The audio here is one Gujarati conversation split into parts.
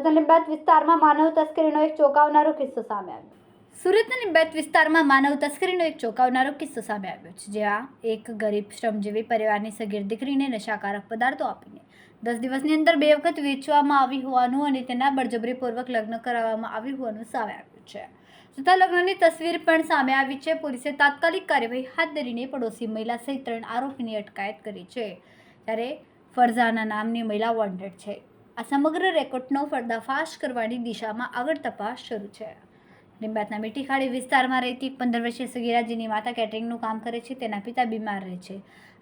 સુરતના લીંબાત વિસ્તારમાં માનવ તસ્કરીનો એક ચોંકાવનારો કિસ્સો સામે આવ્યો. સુરતના લીંબાત વિસ્તારમાં માનવ તસ્કરીનો એક ચોંકાવનારો કિસ્સો સામે આવ્યો છે, જ્યાં એક ગરીબ શ્રમજીવી પરિવારની સગીર દીકરીને નશાકારક પદાર્થો આપીને દસ દિવસની અંદર બે વખત વેચવામાં આવી હોવાનું અને તેના બળજબરીપૂર્વક લગ્ન કરાવવામાં આવ્યું હોવાનું સામે આવ્યું છે. તથા લગ્નની તસવીર પણ સામે આવી છે. પોલીસે તાત્કાલિક કાર્યવાહી હાથ ધરીને પડોશી મહિલા સહિત ત્રણ આરોપીની અટકાયત કરી છે ત્યારે ફરઝાના નામની મહિલા વોન્ટેડ છે. આ સમગ્ર રેકોર્ડનો પર્દાફાશ કરવાની દિશામાં આગળ તપાસ શરૂ છે. લીંબાતના મીઠીખાડી વિસ્તારમાં રહેતી પંદર વર્ષીય સગીરાજીની માતા કેટરિંગનું કામ કરે છે, તેના પિતા બીમાર રહે છે.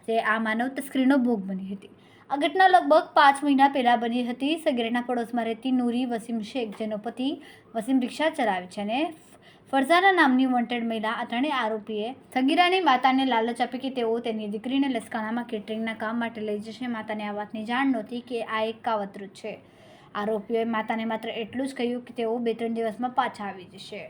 તે આ માનવ તસ્કરીનો ભોગ બની હતી. આ ઘટના લગભગ પાંચ મહિના પહેલાં બની હતી. સગીરાના પડોશમાં રહેતી નૂરી વસીમ શેખ, જેનો પતિ વસીમ રિક્ષા ચલાવે છે અને ફરઝાના નામની વોન્ટેડ મહિલા આ ત્રણેય આરોપીએ સગીરાની માતાને લાલચ આપી કે તેઓ તેની દીકરીને લસકાણામાં કેટરિંગના કામ માટે લઈ જશે. માતાને આ વાતની જાણ નહોતી કે આ એક કાવતરું છે. આરોપીઓએ માતાને માત્ર એટલું જ કહ્યું કે તેઓ બે ત્રણ દિવસમાં પાછા આવી જશે.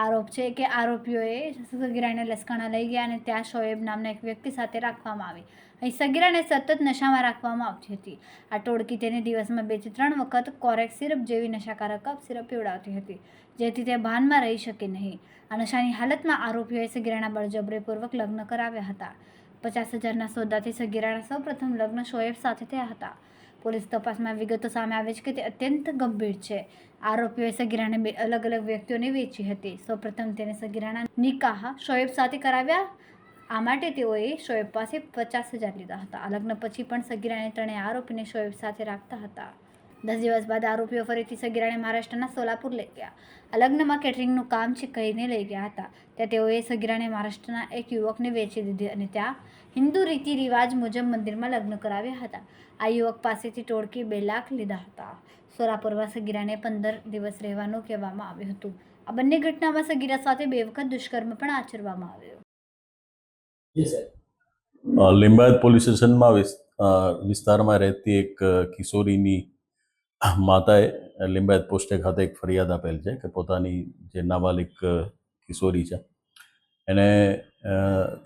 આરોપ છે કે આરોપીઓએ સગીરાને લસકાણા લઈ ગયા અને ત્યાં શોએબ નામના એક વ્યક્તિ સાથે રાખવામાં આવી. અહીં સગીરાને સતત નશામાં રાખવામાં આવતી હતી. આ ટોળકી તેને દિવસમાં બેથી ત્રણ વખત કોરેક સિરપ જેવી નશાકારક કપ સિરપ પીવડાવતી હતી, જેથી તે ભાનમાં રહી શકે નહીં. આ નશાની હાલતમાં આરોપીઓએ સગીરાના બળજબરીપૂર્વક લગ્ન કરાવ્યા હતા. પચાસ હજારના સોદાથી સગીરાના સૌપ્રથમ લગ્ન શોએબ સાથે થયા હતા. પોલીસ તપાસમાં વિગતો સામે આવે છે કે તે અત્યંત ગંભીર છે. આરોપીઓએ સગીરાને બે અલગ અલગ વ્યક્તિઓને વેચી હતી. સૌપ્રથમ તેને સગીરાના નિકાહ શોએબ સાથે કરાવ્યા. આ માટે તેઓએ શોએબ પાસે પચાસ હજાર લીધા હતા. આ લગ્ન પછી પણ સગીરાને ત્રણેય આરોપીને શોએબ સાથે રાખતા હતા. દસ દિવસ બાદ આરોપીઓ ફરીથી સગીરાને મહારાષ્ટ્રના સોલાપુર લઈ ગયા. આ લગ્નમાં કેટરિંગનું કામ છે કહીને લઈ ગયા હતા. ત્યાં તેઓએ સગીરાને મહારાષ્ટ્રના એક યુવકને વેચી દીધી અને ત્યાં હિન્દુ રીતિ રિવાજ મુજબ મંદિરમાં લગ્ન કરાવ્યા હતા. આ યુવક પાસેથી ટોળકી બે લાખ લીધા હતા. સોલાપુરમાં સગીરાને પંદર દિવસ રહેવાનું કહેવામાં આવ્યું હતું. આ બંને ઘટનામાં સગીરા સાથે બે વખત દુષ્કર્મ પણ આચરવામાં આવ્યો. જી સર અ, લિંબાયત પોલીસ સ્ટેશનમાં વિસ્તારમાં રહેતી એક કિશોરીની માતાએ લિંબાયત પોસ્ટે ખાતે એક ફરિયાદ આપેલ છે કે પોતાની જે નાબાલિક કિશોરી છે, એને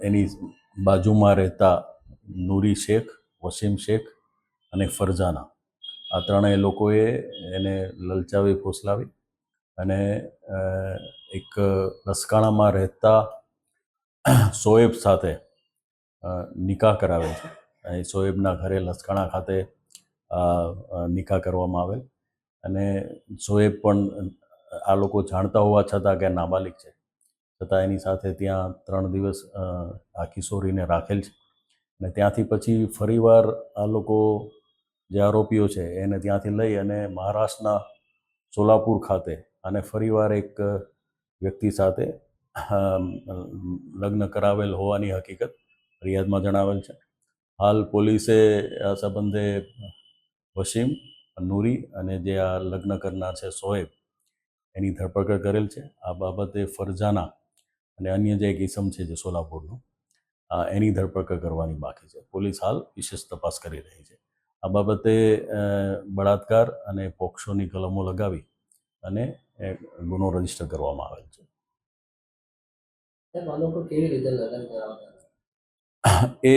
એની બાજુમાં રહેતા નૂરી શેખ, વસીમ શેખ અને ફરજાના. આ ત્રણેય લોકોએ એને લલચાવી, ફોસલાવી અને એક લસકાણામાં રહેતા શોએબ સાથે નિકાહ કરાવે છે. અહીં શોએબના ઘરે લસકાણા ખાતે નિકાહ કરવામાં આવેલ. અને શોએબ પણ આ લોકો જાણતા હોવા છતાં કે આ નાબાલિક છે. છતાં એની સાથે ત્યાં ત્રણ દિવસ આ કિશોરીને રાખેલ છે. અને ત્યાંથી પછી ફરીવાર આ લોકો જે આરોપીઓ છે એને ત્યાંથી લઈ અને મહારાષ્ટ્રના સોલાપુર ખાતે અને ફરીવાર એક વ્યક્તિ સાથે લગ્ન કરાવેલ હોવાની હકીકત ફરિયાદમાં જણાવેલ છે. હાલ પોલીસે આ સંબંધે વસીમ નૂરી અને જે આ લગ્ન કરનાર છે સોએબ એની ધરપકડ કરેલ છે. આ બાબતે ફરજાના અને અન્ય જે એક ઇસમ છે જે સોલાપુરનું એની ધરપકડ કરવાની બાકી છે. પોલીસ હાલ વિશેષ તપાસ કરી રહી છે. આ બાબતે બળાત્કાર અને પોક્ષોની કલમો લગાવી અને ગુનો રજિસ્ટર કરવામાં આવેલ છે. એ